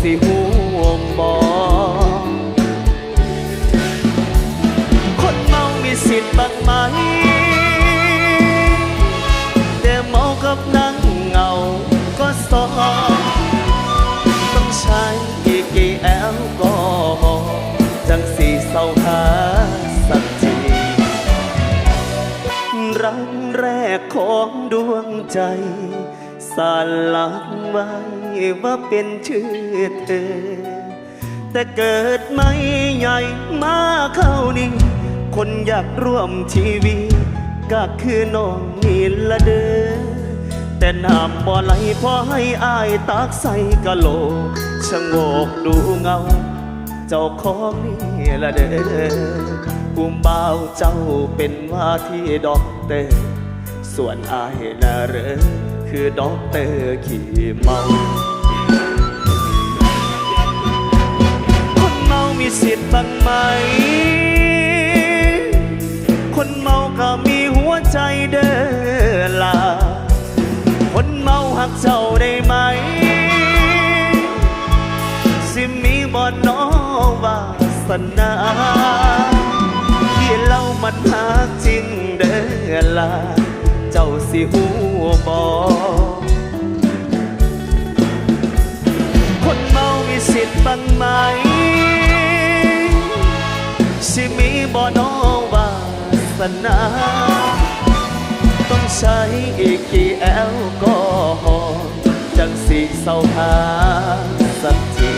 สิห่วงบอคนเมามีสิทธิ์บ้างไหม แต่เมากับนั่งเงาก็สองต้องใช้อีกกี่แอลกอฮอล์จังสีเศร้าหาสักทีรักแรกของดวงใจ สารลักไว้ว่าเป็นชื่อเธอ แต่เกิดไม่ใหญ่มาเข้านี่ คนอยากร่วมชีวิต ก็คือน้องนี่ละเด้อแต่น้ำบ่ไหลพอให้อายตักใส่กะโหลกชะโงกดูเงา เจ้าของนี่ละเด้อภูมิบ่าวเจ้าเป็นว่าที่ด็อกเตอร์ส่วนอายน่ะเรอ คือด็อกเตอร์ขี้เมาคนเมามีสิทธิ์บ้างไหม คนเมาก็มีหัวใจเด้อล่ะคนเมาหักเจ้าได้ไหม สิมีบ่น้อวาสนาที่เล่ามันหักจริงเด้อล่ะเจ้าสิหู บ่คนเมามีสิทธิ์บ้างไหม สิมีบ่น้อวาสนาต้องใช้อีกกี่แอลกอฮอล์จังสีเศร้าหาสักที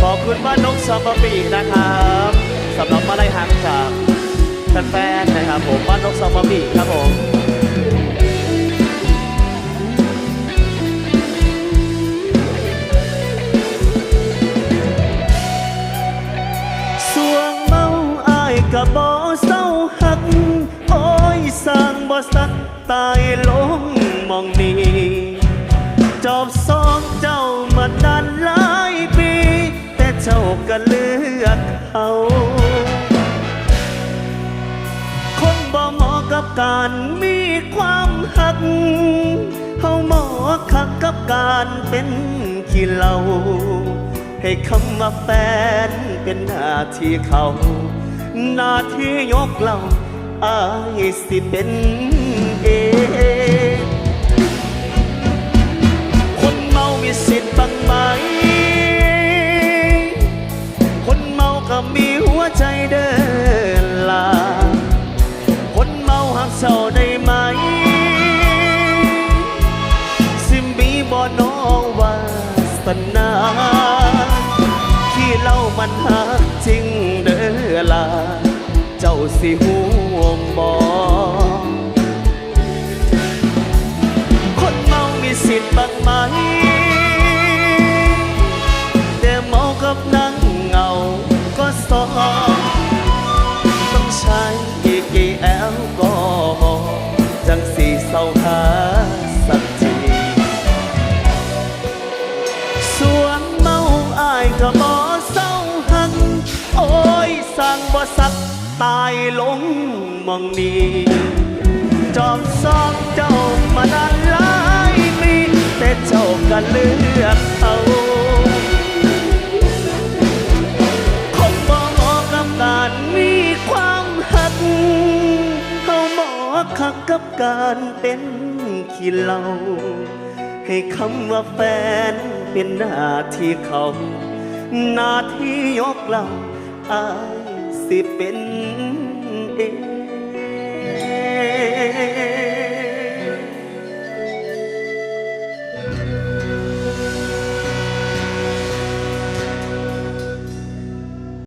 ขอบคุณบ้านนกสัมปปีนะครับสำหรับมาไล่หักจาก แฟนๆนะครับผมบ้านนกสัมปปีครับผมสวงเมาอายกะบ่เศร้าหัก โอ้ยสร้างบ่สักตายลงมองนี้ การมีความหักเฮาหมอคักกับการเป็นขี้เหล่าให้คำว่าแฟนเป็นหน้าที่เขา หน้าที่ยกเหล่าอายสิเป็นเอง สนาที่เล่ามันหักจริงเด้อล่ะเจ้าสิห่วงบอคนเมามีสิทธิ์บ้างไหมแต่เมากับน สร้างบ่สักตายลงมองนี้จอมซองเจ้ามานานหลายปีแต่เจ้าก็เลือกเขาคงบ่เหมาะกับการมีความหักเขาเหมาะคักกับการเป็นขี้เหล่าให้คำว่าแฟนเป็นหน้าที่เขา หน้าที่ยกเราอา สิเป็นเอง